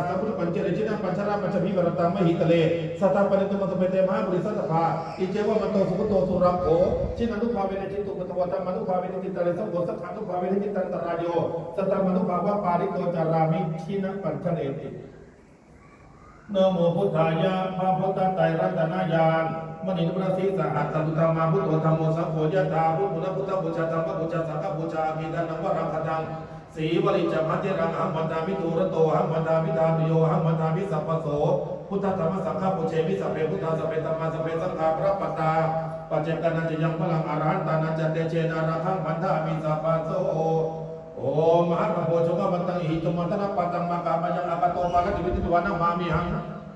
ติมหาเทระจิโรจิโรราสาจลัตตาสิเตเจนะอังคมังเทสุตติตารัตนปตุมาสิทธิเมปัจจุสิวาเระกังขันโมระปริตันจาอาตานาติยสุตะกังอากาเสตมสีเสสาปะกาลสติตาคินานานามุสันตุตาสัตตปังการะกตาวาตาปิตานิสัจจตาพยิราจันปเสสาวินญาญตุอนัตจินาเตสาวัตโตวิสิกิจนทธาสัพพุปัญเจริจินชราปัญชมิวรตามหิตเลสัทธาปริตุมตเปตมหาบริสัทธาอิเจวะมันโตสุขโตสุรังโขชินันุภาเวนะจิตุปตวตามันุภาเวนจิตตะเลสังโฆสัทธานุภาเวนจิตตันตรายโยสัทธามนุภาวะปาริโตจารามิชินะปัญชเลตินโมพุทธายะพระพุทธไตรรัตนญาณมณีนุปราศีสหัสสตุธรรมาพุทโธธรรมโมสังโฆยะถาพุทธพุทธบูชาธรรมบูชาสังฆบูชาอาคีตันังวรังคตัง สีวริจมัจเจรังหัมมันดามิตูรโตหัมมันดามิตาตุโยหัมมันดามิสัพพโสพุทธธรรมสังฆปุเชมิสัพเพพุทธสัพเพธรรมสัพเพสังฆาพระปตตาปัจเจกนันจยังพลังอรหันตานันจเตเชนาราคังพันธามิสัพพโสโอมหาโพชงมันตังอิจมันตนะปัตตังมากามายังอากาโตมาลติวิติวานามามิหัง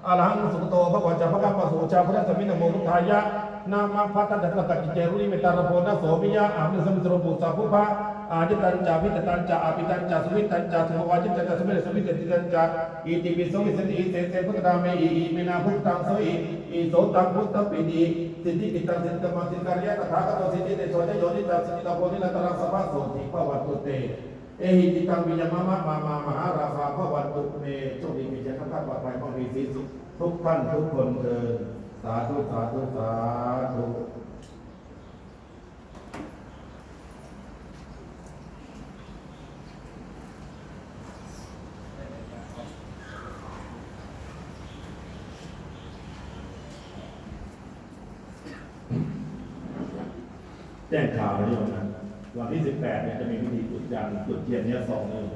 อรหังสุขโตภควาจาภะกัมปะสุชาพระสมินโมพุทายะ นามาพัตตันตะกัจจิเจรุนิเมตารโพนะโสมิยะอามิสมิตรปุสาภุภะอาจิตันจาพิตตันจาอาปิตันจาสุวิตันจาสุภวาจิตันจาสุเมสมิตติตันจาอิติปิโสวิสติอิเตเตพุทธาเมอิอิเมนาพุทธังโสอิอิโสตังพุทธปิติสิทธิกิตังสิทธิมังสิการยะตถาคตสิทธิเตโชจะโยนิตัสสิทธิตาโพนิลตรังสัพพะโสติภวัตุเตเอหิจิตังวิญญามะมามามหาราภาพระวัตุเมโชคดีมีใจทั้งท่านปลอดภัยของมีสีสุขทุกท่านทุกคนเถิด สาธุ สาธุ สาธุแจ้งข่าวไว้ด้วยนะวันที่ 18เนี่ยจะมีพิธีจุดยานจุดเทียนเนี่ยสองหนึ่ง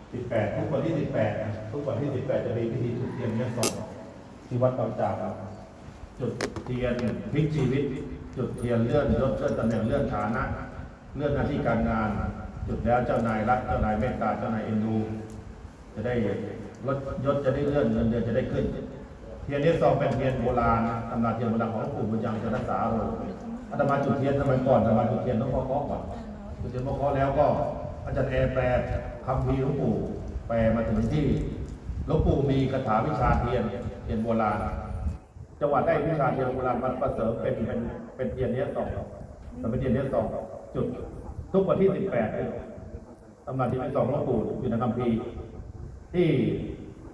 18 ทุกวันที่ 18นะทุกวันที่ 18 จะมีพิธีจุดเทียนเนี่ยสองที่วัดบางจากครับ จุดเทียนพลิกชีวิต จุดเทียนเลื่อนยศเลื่อนตำแหน่งเลื่อนฐานะ เลื่อนหน้าที่การงาน จุดแล้วเจ้านายรักเจ้านายเมตตาเจ้านายเอ็นดู จะได้ลดยศจะได้เลื่อนเงินเดือนจะได้ขึ้น เทียนนี้ซองเป็นเทียนโบราณตำราเทียนโบราณของหลวงปู่บุญยังจะรักษาโรคอาตมาจุดเทียนสมัยก่อนอาตมาจุดเทียนต้องเคาะก่อนจุดเทียนเคาะแล้วก็อาจารย์แอร์แปลคำพีหลวงปู่แปลมาถึงที่หลวงปู่มีคาถาวิชาเทียนเทียนโบราณ จังหวัดได้วิชาเทียนโบราณมาประเสริมเป็นเป็นเป็นเทียนเนี้ยสองแต่เป็นเทียนเนี้ยสองจุดทุกวันที่สิบแปดตำนานที่เป็นสองหลวงปู่อยู่ในคัมภีที่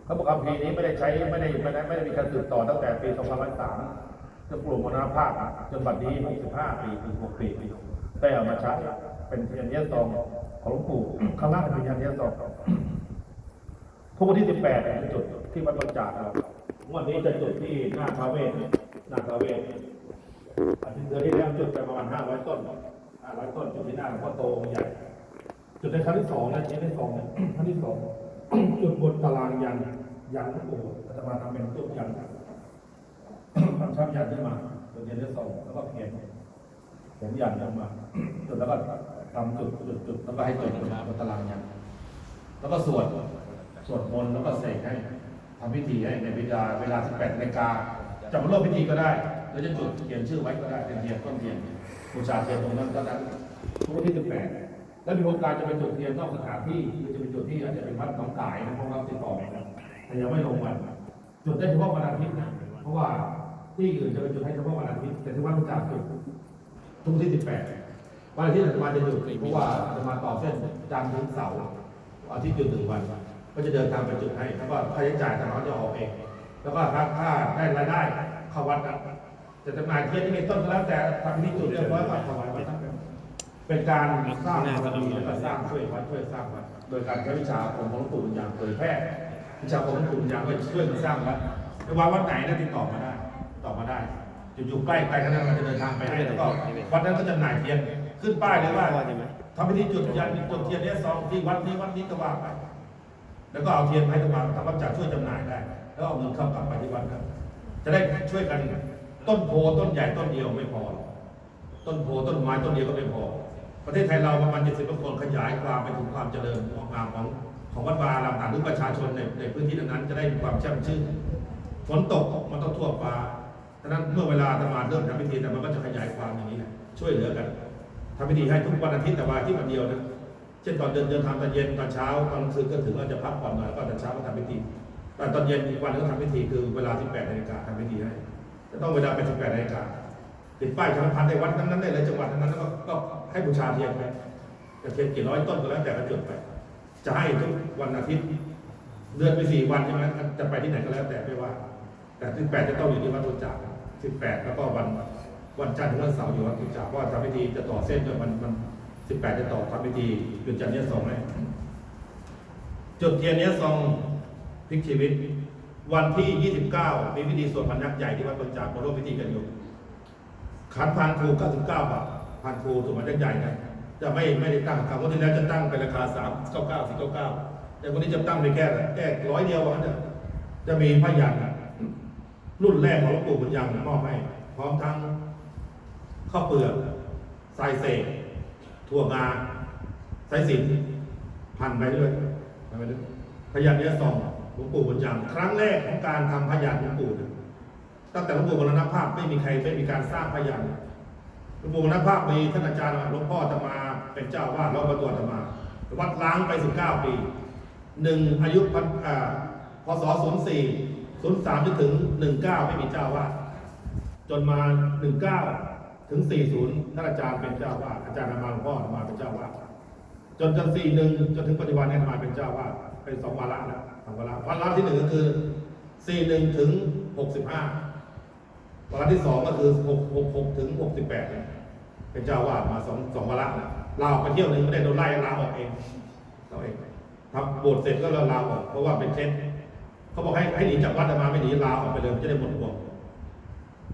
เขาบอกคัมภีนี้ไม่ได้ใช้ไม่ได้ไม่ได้ไม่ได้มีการสืบต่อตั้งแต่ปี2503จนกลุ่มมรณภาพจนบัดนี้65ปี66ปีได้เอามาใช้เป็นเทียนเนี้ยสองของหลวงปู่ข้างล่างเป็นเทียนเนี้ยสองทุกวันที่18เป็นจุดที่วัดบางจากครั วันนี้จะจุดที่หน้าคาเวศหน้าคาเวศอาทิตย์เดือนที่แล้วจุดไปประมาณ500ต้น500ต้นจุดที่หน้าหลวงพ่อโตองค์ใหญ่ จุดในครั้งที่สองนะชิ้นที่สองนะครั้งที่สองจุดบนตารางยันยันหลวงปู่อาตมาทำเป็นจุดยันทำชักยันขึ้นมาจุดยันที่สองแล้วก็เขียนเขียนยันออกมาจุดแล้วก็ทำจุดจุดจุดแล้วก็ให้จุดบนตารางยันแล้วก็สวดสวดมนต์แล้วก็เสกให้ ทำพิธีให้ในเวลาเวลา 18นาฬิกาจะมาร่วมพิธีก็ได้หรือจะจุดเขียนชื่อไว้ก็ได้เป็นเทียนต้นเทียนบูชาเทียนตรงนั้นก็ได้ทุกวันที่18แล้วมีโอกาสจะไปจุดเทียนนอกสถานที่หรือจะไปจุดที่อาจจะเป็นวัดหนองกายนะเพราะว่าติดต่อกันแต่ยังไม่ลงวันจุดได้เฉพาะวันอาทิตย์นะเพราะว่าที่อื่นจะไปจุดให้เฉพาะวันอาทิตย์แต่ที่วัดพระจ่าจุดทุกที่18วันอาทิตย์อาตมาจะหยุดเพราะว่าอาตมาต่อเส้นจันทร์ถึงเสาร์อาทิตย์หยุดหนึ่งวัน ก็จะเดินทางไปจุดให้แล้วก็ค่าใช้จ่ายทางเราจะออกเอง แล้วก็ถ้าถ้าได้รายได้เข้าวัดนะจะจำหน่ายเทียนที่มีต้นก็แล้วแต่ทำพิธีจุดเรียบร้อยก็ถวายวัดทั้งเป็นการสร้างบารมีและก็สร้างช่วยวัดช่วยสร้างวัดโดยการใช้วิชาของหลวงปู่บุญยังเผยแพร่วิชาของหลวงปู่บุญยังก็ช่วยกันสร้างวัดไม่ว่าวัดไหนนะติดต่อมาได้ติดต่อมาได้อยู่อยู่ใกล้ใกล้กันนั้นเราจะเดินทางไปให้แล้วก็วัดนั้นก็จำหน่ายเทียนขึ้นป้ายเลยว่าทำพิธีจุดยันจุดเทียนเนี้ยซองที่วัดนี้วัดนี้ก็ว่าไป แล้วก็เอาเทียนให้ตมาทำวัดจัดช่วยจำหน่ายได้ แล้วเอาเงินเข้ากลับไปที่วัดครับ จะได้ช่วยกัน ต้นโพต้นใหญ่ต้นเดียวไม่พอ ต้นโพต้นไม้ต้นเดียวก็ไม่พอ ประเทศไทยเราประมาณ 70กว่าคนขยายความไปถึงความเจริญงอกงามของของวัดวาลำต่างหรือประชาชนในในพื้นที่นั้นจะได้มีความแช่มชื่นฝนตกมันต้องทั่วฟ้าฉะนั้นเมื่อเวลาอาตมาเริ่มทำพิธีแต่มันก็จะขยายความอย่างนี้แหละช่วยเหลือกันทำพิธีให้ทุกวันอาทิตย์แต่วันอาทิตย์วันเดียวนะ เช่นตอนเดินเดินทางตอนเย็นตอนเช้าตอนกลางคืนก็ถึงเราจะพักผ่อนหน่อยแล้วก็ตอนเช้าก็ทำพิธีแต่ตอนเย็นอีกวันก็ทำพิธีคือเวลา 18นาฬิกาทำพิธีให้จะต้องเวลาเป็น18นาฬิกาติดป้ายคำพันธ์ในวัดนั้นๆได้เลยจังหวัดนั้นๆก็ก็ให้บูชาเทียนไปจะเทียนกี่ร้อยต้นก็แล้วแต่ก็จุดไป จะให้ทุกวันอาทิตย์เดือนไปสี่วันใช่ไหมจะไปที่ไหนก็แล้วแต่ไม่ว่า แต่ที่แปดจะต้องอยู่ที่วัดตุจักสิบแปดแล้วก็วันวันจันทร์ถึงวันเสาร์อยู่วัดตุจักเพราะว่าทำพิธีจะต่อเส้นด้วยมันมัน สิบแปดจะต่อทำพิธีจุดจันทร์เนี้ยสองไหมจุดเทียนเนี้ยสองพลิกชีวิต วันที่ยี่สิบเก้ามีพิธีสวดพันยักษ์ใหญ่ที่วัดตุจักรมาร่วมพิธีกันอยู่ขันพันครูเก้าสิบเก้าบาทพันครูสวดพันยักษ์ใหญ่นะจะไม่ไม่ได้ตั้งครั้งที่แล้วจะตั้งเป็นราคาสามเก้าเก้าสี่เก้าเก้าแต่วันนี้จะตั้งไปแค่แค่ร้อยเดียววันเดียวจะมีพยันรุ่นแรกของหลวงปู่บุญยังมอบให้พร้อมทั้งข้าวเปลือกทรายเศษ ถั่วงาสายสิญจนพันไปด้วยพันไปด้วยพยัญเนื้อสองหลวงปู่บุญยังครั้งแรกของการทำพยัญหลวงปู่เนี่ยตั้งแต่หลวงปู่มรณภาพไม่มีใครไม่มีการสร้างพยัญหลวงปู่มรณภาพมีท่านอาจารย์หลวงพ่อจะมาเป็นเจ้าวาดรอบประตัวจะมา วัดล้างไป 19 ปีหนึ่งอายุพันอ่าพศ04 03จนถึง 19 ไม่มีเจ้าวาดจนมา 19 ถึง 40 ท่านอาจารย์เป็นเจ้าวาดอาจารย์อามาหลวงพ่ออามาเป็นเจ้าวาดจนจน 41 จนถึงปัจจุบันนี่ยอามาเป็นเจ้าวาดเป็นสองวาระแล้วสองวาระวาระที่หนึ่งก็คือ 41 ถึง 65 วาระที่สองก็คือ 66 ถึง 68เนี่ยเป็นเจ้าวาดมาสองสองวาระนะลาออกไปเที่ยวหนึ่งไม่ได้โดนไล่ลาออกเองเราเองทำโบสถ์เสร็จก็เราลาออกเพราะว่าเป็นเคล็ดเขาบอกให้ให้หนีจากวัดมาไม่หนีลาออกไปเลยมันจะได้หมดห่วง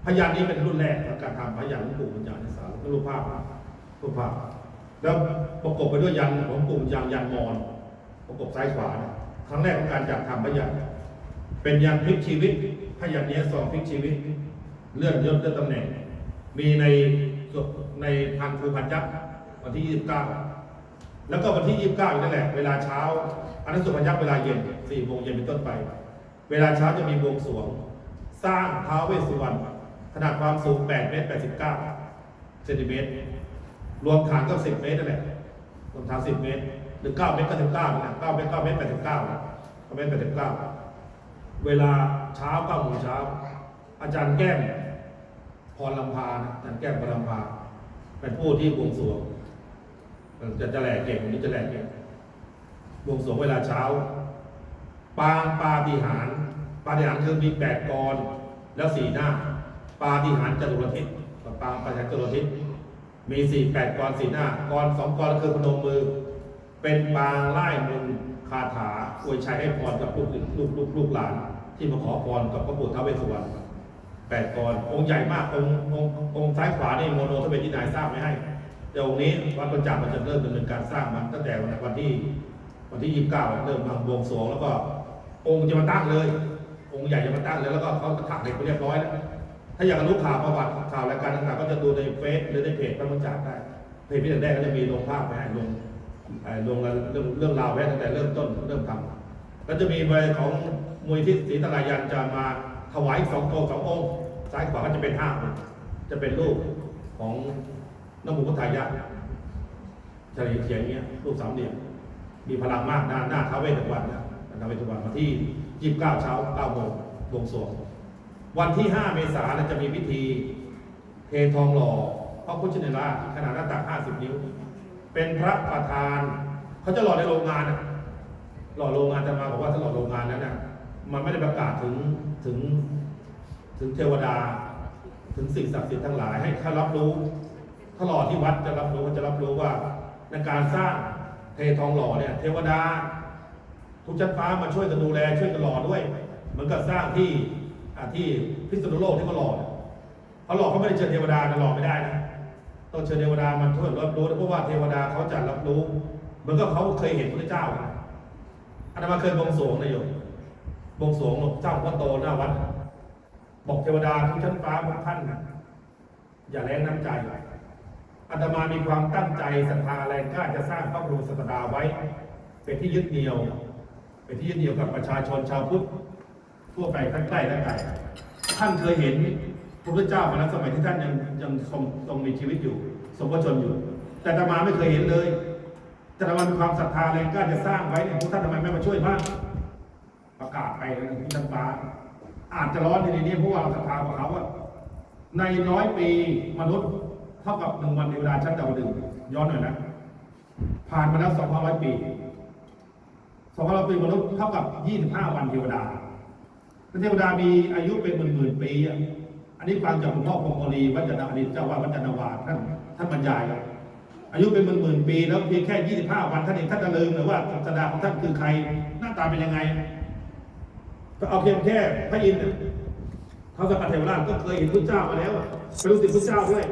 พยานนี้เป็นรุ่นแรกของการทำพยานหลวงปู่บุญญาณสารก็รูปภาพรูปภาพ แล้วประกบไปด้วยยันของปู่บุญญาณยันมอน ประกบซ้ายขวาครั้งแรกของการจัดทำพยานเป็นยันพลิกชีวิตพยานนี้สองพลิกชีวิต เลื่อนยศเลื่อนตำแหน่ง มีในในพันครูพันยักษ์วันที่ 29 แล้วก็วันที่ 29อีกนั่นแหละ เวลาเช้าอันนั้นสุพยักษ์เวลาเย็น4โมงเย็นเป็นต้นไป เวลาเช้าจะมีบวงสรวง สร้างท้าวเวสสุวรรณ ขนาดความสูง8เมตร89เซนติเมตร รวมฐานก็ 10 เมตรนั่นแหละ รวมฐาน 10 เมตร หรือ 9 เมตร99นะ9เมตร9เมตร89นะ9เมตร89 เวลาเช้า9โมงเช้า อาจารย์แก้มพรลำพานะอาจารย์แก้มพรลำพา เป็นผู้ที่บวงสรวงจะจะแหลกเก่งวันนี้จะแหลกเก่งบวงสรวงเวลาเช้า ปางปาฏิหาร ปาฏิหารคือมีแปดกรแล้วสี่หน้า ปาฏิหารจตุรทิศปาปาฏิหารย์จตุรทิศมีสี่แปดกรสี่หน้ากรสองกรคือพนมมือ เป็นปางไล่มนคาถาอวยชัยให้พรกับลูกลูกลูกลูกหลาน ที่มาขอพรกับพระปู่ท้าวเวสสุวรรณแปดกรองค์ใหญ่มากองค์องค์องค์ซ้ายขวานี่โมโนถ้าเป็นที่นายทราบไม่ให้แต่องค์นี้วัดประจักษ์มันจะเริ่มดำเนินการสร้างมันตั้งแต่วันที่วันที่29เก้าเริ่มมาบวงสรวงแล้วก็องค์จะมาตั้งเลย องค์ใหญ่จะมาตั้งเลยแล้วก็เขาถักเหล็กไปเรียบร้อยแล้ว ถ้าอยากรู้ข่าวประวัติข่าวรายการต่างๆก็จะดูในเฟซหรือในเพจพระประจักได้ เพจพี่แดงก็จะมีลงภาพไปให้ลงอ่อลงเรื่องเรื่องราวไว้ตั้งแต่เริ่มต้นเริ่มทำแล้วจะมีใบของมวยที่ศรีตลายันจะมาถวายสองตัวสององค์ซ้ายขวาก็จะเป็นห้างจะเป็นรูปของน้ำมูพุทธายะเฉลียเขียนอย่างเงี้ยรูปสามเหลี่ยมมีพลังมากหน้าหน้าท้าวเวสสุวรรณนะท้าวเวสสุวรรณวันที่29เก้าเช้า9โมงวงสวง วันที่ 5 เมษายนจะมีพิธีเททองหล่อพระพุทธชินราชขนาดหน้าตัก 50 นิ้ว เป็นพระประธาน เขาจะหล่อในโรงงานนะหล่อโรงงานจะมาบอกว่าถ้าหล่อโรงงานแล้วเนี่ยมันไม่ได้ประกาศถึงถึงถึงเทวดา ถึงสิ่งศักดิ์สิทธิ์ทั้งหลายให้เขารับรู้ถ้าหล่อที่วัดจะรับรู้จะรับรู้ว่าในการสร้างเททองหล่อเนี่ย เทวดา ทุกชั้นฟ้ามาช่วยกันดูแลช่วยกันหล่อด้วยมือนกับสร้างที่ ที่พิษณุโลกที่เขาหลอเนี่ยเขาหล่อเขาไม่ได้เชิญเทวดานะหล่อไม่ได้นะต้องเชิญเทวดามาช่วยรับรู้เพราะว่าเทวดาเขาจะรับรู้ เหมือนกับเขาเคยเห็นพระเจ้านะอาตมาเคยบวงสรวงนะโยมบวงสรวงเจ้าพ่อโตหน้าวัด บอกเทวดาทุกชั้นฟ้าทุกท่านนะอย่าแรงน้ำใจอาตมามีความตั้งใจศรัทธาแรงกล้าจะสร้างพระบรมศาสดาไว้ เป็นที่ยึดเหนี่ยว เป็นที่ยึดเหนี่ยวกับประชาชนชาวพุทธ ทั่วไปทั้งใกล้และไกลท่านเคยเห็นพระพุทธเจ้ามาแล้วสมัยที่ท่านยังยังทรงทรงมีชีวิตอยู่ทรงพระชนอยู่ แต่ตมาไม่เคยเห็นเลย แต่ตมามีความศรัทธาแรงกล้าจะสร้างไว้เนี่ยพวกท่านทำไมไม่มาช่วยบ้างประกาศไปที่ท่านฟ้าอาจจะร้อนในนี้เพราะว่าเราศรัทธากว่าเขาอะในร้อยปีมนุษย์เท่ากับหนึ่งวันในเวลาชั้นดาวดึงย้อนหน่อยนะผ่านมาแล้ว2,500ปี2,500ปีมนุษย์เท่ากับ25วันเทวดา แล้วเทวดามีอายุเป็นหมื่นๆปีอะอันนี้ฟังจากหลวงพ่อพงศ์มลีวัจนทอดีตเจ้าว่าดวัจนทวาสท่านท่านบรรยายครับอายุเป็นหมื่นๆปี แล้วเพียงแค่25วันท่านเองท่านจะลืมเลยว่าศาสดาของท่านคือใครหน้าตาเป็นยังไงก็เอาเพียงแค่พระอินทร์ท้าวสักกะเทวราชก็เคยเห็นพระเจ้ามาแล้วเป็นลูกศิษย์พระเจ้าด้วย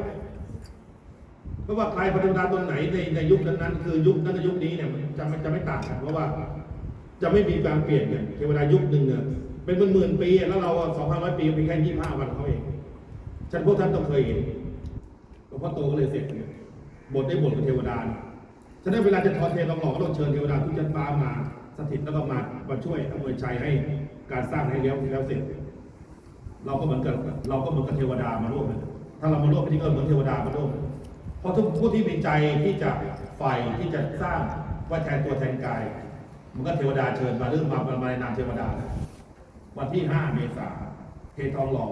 เพราะว่าใครปฏิบัติตนไหนในในยุคนั้นๆคือยุคนั้นกับยุคนี้เนี่ยจะไม่จะไม่ต่างกันเพราะว่า จะไม่มีการเปลี่ยนกันเทวดายุคหนึ่งเนี่ย เป็นหมื่นๆปีแล้วเราสองพันร้อยปีเป็นแค่ยี่ห้าวันเขาเองฉันพวกท่านต้องเคยเห็นหลวงพ่อโตก็เลยเสร็จเนี่ยบทได้บทกับเทวดาฉะนั้นเวลาจะทอเทลองหลอกก็ต้องเชิญเทวดาทุกชั้นฟ้ามาสถิตแล้วก็มามาช่วยอำนวยชัยให้การสร้างให้แล้วแล้วเสร็จ เราก็เหมือนกับเราก็เหมือนกับเทวดามาร่วมถ้าเรามาร่วมพิธีก็เหมือนเทวดามาร่วมเพราะทุกผู้ที่มีใจที่จะใฝ่ที่จะสร้างว่าแทนตัวแทนกาย มันก็เทวดาเชิญมาเรื่องมามาในนามเทวดา วันที่ 5 เมษายนเททองหล่อ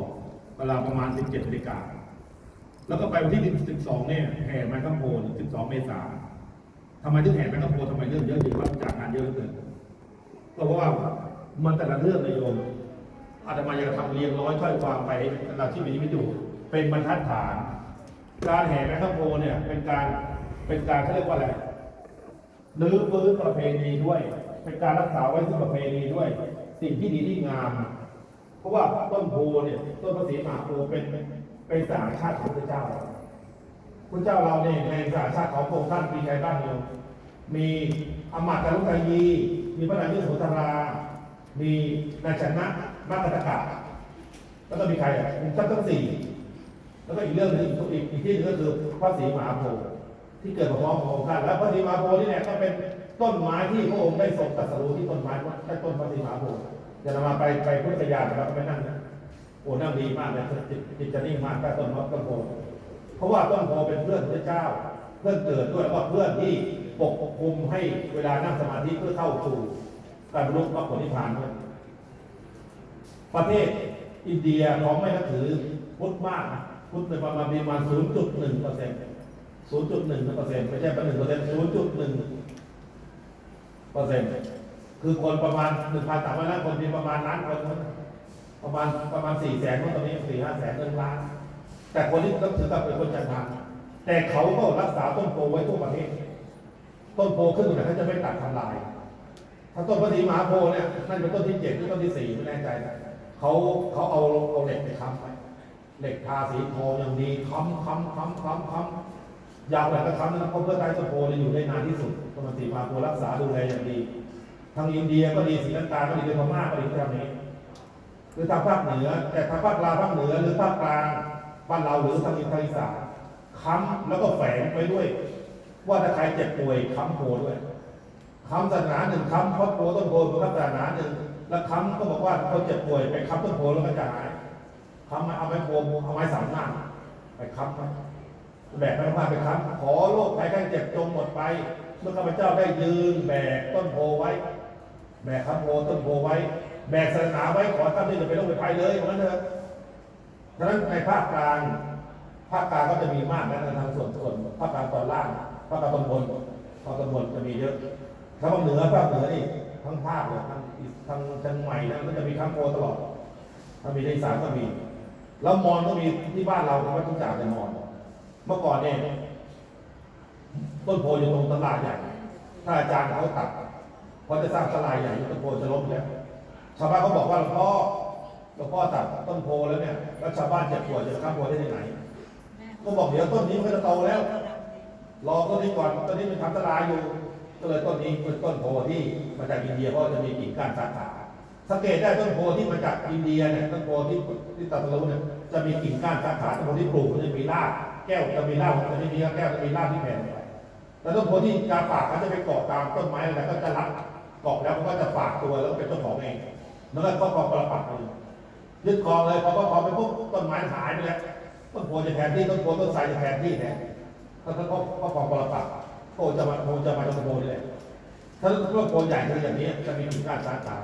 เวลาประมาณ 17นาฬิกาแล้วก็ไปวันที่ 12 เนี่ยแห่ไม้ข้ามโพ12 เมษายนทำไมถึงแห่ไม้ข้ามโพทำไมเรื่องเยอะอยู่ว่าจากงานเยอะเหลือเกินเพราะว่ามันแต่ละเรื่องนายโยมอาตมายังทำเรียงร้อยถ้อยความไปเราที่มีชีวิตอยู่เป็นบรรทัดฐาน การแห่แม่ข้าวโพเนี่ยเป็นการเป็นการเขาเรียกว่าอะไรลื้อฟื้นประเพณีด้วย เป็นการรักษาไว้ซึ่งประเพณีด้วย สิ่งที่ดีที่งาม เพราะว่าต้นโพเนี่ยต้นพระศรีมหาโพธิ์เป็นเป็นสหชาติของพระเจ้าพระเจ้าเราเนี่ยในสหชาติของพระองค์ท่านมีใครบ้างเนี่ยมีอมาตย์จารุกายีมีพระนางยุสุธรา มีนายชนะมัคคตกะแล้วก็มีใครอะมีทั้งทั้งสี่ แล้วก็อีกเรื่องหนึ่งอีกอีกที่หนึ่งก็คือพระศรีมหาโพธิ์ที่เกิดมาพร้อมกับพระองค์ท่านแล้วพระศรีมหาโพธิ์นี่เนี่ยก็เป็น ต้นไม้ที่พระองค์ได้ทรงตรัสรู้ที่ต้นไม้ใต้ต้นพระศรีมาโพธิ์อย่ามาไปไปพุทธยานนะครับไปนั่งนะโอ้นั่งดีมากเลยจิตจิตจะนิ่งมากใต้ต้นมะต้นโพธิ์เพราะว่าต้นโพธิ์เป็นเพื่อนพระเจ้า เพื่อนเกิดด้วยแล้วก็เพื่อนที่ปกคุมให้เวลานั่งสมาธิเพื่อเข้าสู่การบรรลุมรรคผลนิพพานด้วยประเทศอินเดียเขาไม่นับถือพุทธมากนะพุทธในประมาณประมาณ0.1เปอร์เซ็นต์0.1เปอร์เซ็นต์ไม่ใช่เป็น1เปอร์เซ็นต์0.1 เปอร์เซ็นต์คือคนประมาณ1,300ล้านคนมีประมาณล้านคนประมาณประมาณ4แสนคนตอนนี้4 5แสนเงินล้าน แต่คนที่นับถือกับเป็นคนจันทานแต่เขาก็รักษาต้นโพไว้ทั่วประเทศต้นโพขึ้นตรงไหนเขาจะไม่ตัดทำลาย ถ้าต้นพระศรีมหาโพเนี่ยนั่นเป็นต้นที่เจ็ดหรือต้นที่สี่ไม่แน่ใจนะเขาเขาเอาเอาเหล็กไปค้ำไว้เหล็กทาสีทองอย่างดีค้ำค้ำค้ำค้ำค้ำ ยาวแบบก็ค้ำนะเพราะเพื่อใต้ต้นโพเนี่ยอยู่ได้นานที่สุดต้นพระศรีมาโพรักษาดูแลอย่างดีทางอินเดียก็ดีศรีลังกาก็ดีเป็นพม่าก็ดีที่ทำนี้คือทางภาคเหนือ แต่ทางภาคกลางภาคเหนือหรือภาคกลางบ้านเราหรือทางอีสานอีสานค้ำแล้วก็แฝงไปด้วย ว่าถ้าใครเจ็บป่วยค้ำโพด้วยค้ำศาสนาหนึ่งค้ำครอบครัวต้นโพเป็นศาสนาหนึ่งแล้วค้ำก็บอกว่าเขาเจ็บป่วยไปค้ำต้นโพแล้วก็จะหายค้ำเอาไม้โพเอาไม้สามหน้าไปค้ำไป แบกไม้พาไปค้ำขอโรคภัยไข้เจ็บจงหมดไป เมื่อข้าพเจ้าได้ยืนแบกต้นโพไว้ แบกคำโพต้นโพไว้ แบกศาสนาไว้ขอท่านที่จะเป็นโรคภัยเลยเหมือนกันเถอะฉะนั้นในภาคกลางภาคกลางก็จะมีมากนะในทางส่วนส่วนภาคกลางตอนล่างภาคกลางตอนบนภาคตอนบนจะมีเยอะถ้าภาคเหนือภาคเหนือนี่ทั้งภาคเลยทั้งอีสทางเชียงใหม่นะมันจะมีข้ามโพตลอดถ้ามีในอีสานก็มี แล้วมอญก็มีที่บ้านเราที่วัดทุ่งจากในมอญ เมื่อก่อนเนี่ยต้นโพอยู่ตรงตลาดใหญ่ ถ้าอาจารย์เขาตัดเพอจะสร้างตลาดใหญ่ต้นโพจะล้มแล้วชาวบ้านเขาบอกว่าหลวงพ่อหลวงพ่อตัดต้นโพแล้วเนี่ยแล้วชาวบ้านเจ็บปวยจะข้ามโพได้ที่ไหนก็บอกเดี๋ยวต้นนี้มันจะโตแล้ว รอต้นนี้ก่อนต้นนี้มันทำตลาดอยู่ ก็เลยต้นนี้เป็นต้นโพที่มาจากอินเดียเพราะจะมีกิ่งก้านสาขาสังเกตได้ต้นโพที่มาจากอินเดียเนี่ยต้นโพที่ที่ตัดสรุเนี่ยจะมีกิ่งก้านสาขาต้นโพที่ปลูกมันจะมีราก แก้วจะมีรากจะไม่มีแก้วจะมีรากที่แผ่นไปแต่ต้นโพที่กาปากเขาจะไปเกาะตามต้นไม้อะไรก็จะรัดเกาะแล้วเขาก็จะฝากตัวแล้วเป็นเจ้าของเองแล้วก็ครอบครองปรปักเลยยึดครองเลยพอครอบครองไปปุ๊บต้นไม้หายไปแล้วต้นโพจะแทนที่ต้นโพต้นไทรจะแทนที่แทนถ้าเขาครอบครองปรปักโพจะมาโพจะมาจากโพนี่แหละถ้าต้นโพใหญ่คืออย่างนี้จะมีกิ่งก้านสาขา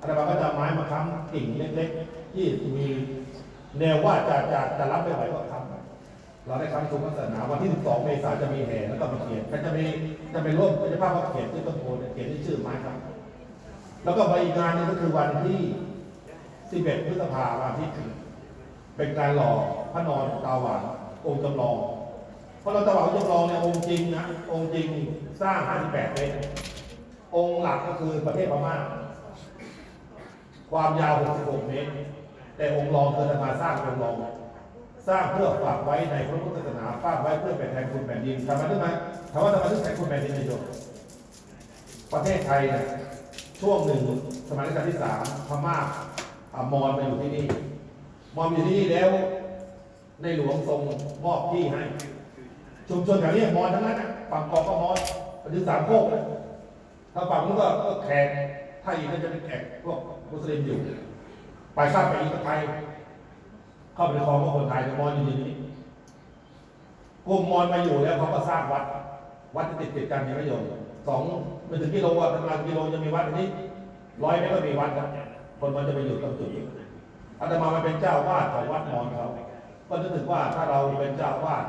อะไรบางก็จะไม้มาค้ำกิ่งเล็กๆที่มีแนวว่าจะจะจะรับไม่ไหวก็ เราได้คำสุขศาสนาวันที่ 12 เมษายนจะมีแห่แล้วก็มาเขียนก็จะมีจะเป็นร่วมก็จะภาพว่าเขียนที่ต้นโพเนี่ยเขียนที่ชื่อไม้ครับ แล้วก็ไปอีกงานนึงก็คือวันที่ 11 พฤษภาคมวันที่เป็นการหล่อพระนอนตาหวานองค์จำลองพระนอนตาหวานองจำลองเนี่ยองค์จริงนะองค์จริงสร้าง 58 เมตรองค์หลักก็คือประเทศพม่าความยาว 66 เมตร แต่องค์รองเคยจะมาสร้างองค์รอง สร้างเพื่อฝากไว้ในพระพุทธศาสนาฝากไว้เพื่อเป็นแทนคุณแผ่นดินทำไมถึงมาถามว่าทำไมถึงแทนคุณแผ่นดินในโยมประเทศไทยเนี่ยช่วงหนึ่งสมัยรัชกาลที่สามพม่าอมอญมาอยู่ที่นี่มอญมอยู่ที่นี่แล้ว ในหลวงทรงมอบที่ให้ ชุมชนแถวนี้มอญทั้งนั้นนะฝั่งกาะก็มอญถึงสามโคกถ้าฝั่งนู้นก็แขกถ้าอีกก็จะเป็นแขกพวกมุสลิมอยู่ ไปข้ามไปอีกก็ไทย เข้าไปในคลองก็คนไทยแต่มอญอยู่ที่นี่กลุ่มมอญมาอยู่แล้วเขาก็สร้างวัด วัดที่ติดติดกันยังไม่โยมสองไม่ถึงกิโลอะประมาณกิโลจะมีวัดอันนี้ร้อยเมตรก็มีวัดนะคนมันจะไปอยู่ตรงจุดนี้อาตมามาเป็นเจ้าวาดของวัดมอญเขาก็นึกถึงว่าถ้าเราเป็นเจ้าวาด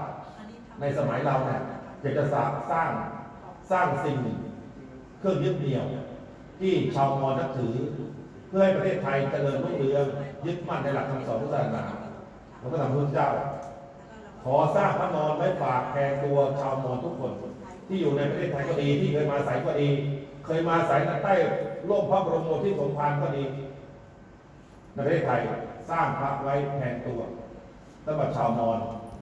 ในสมัยเราเนี่ยอยากจะสร้างสร้างสร้างสิ่งเครื่องยึดเหนี่ยว ที่ชาวมอญนับถือ เพื่อให้ประเทศไทยเจริญรุ่งเรืองยึดมั่นในหลักคำสอนพุทธศาสนา พระพุทธพุทธเจ้า ขอสร้างพระนอนไว้ฝากแทนตัวชาวมอญทุกคน ที่อยู่ในประเทศไทยก็ดีที่เคยมาสายก็ดี เคยมาสาศัยใต้ร่มพระบรมโอที่สมภารก็ดีในประเทศไทยสร้างพระไว้แทนตัวสำหรับชาวมอญ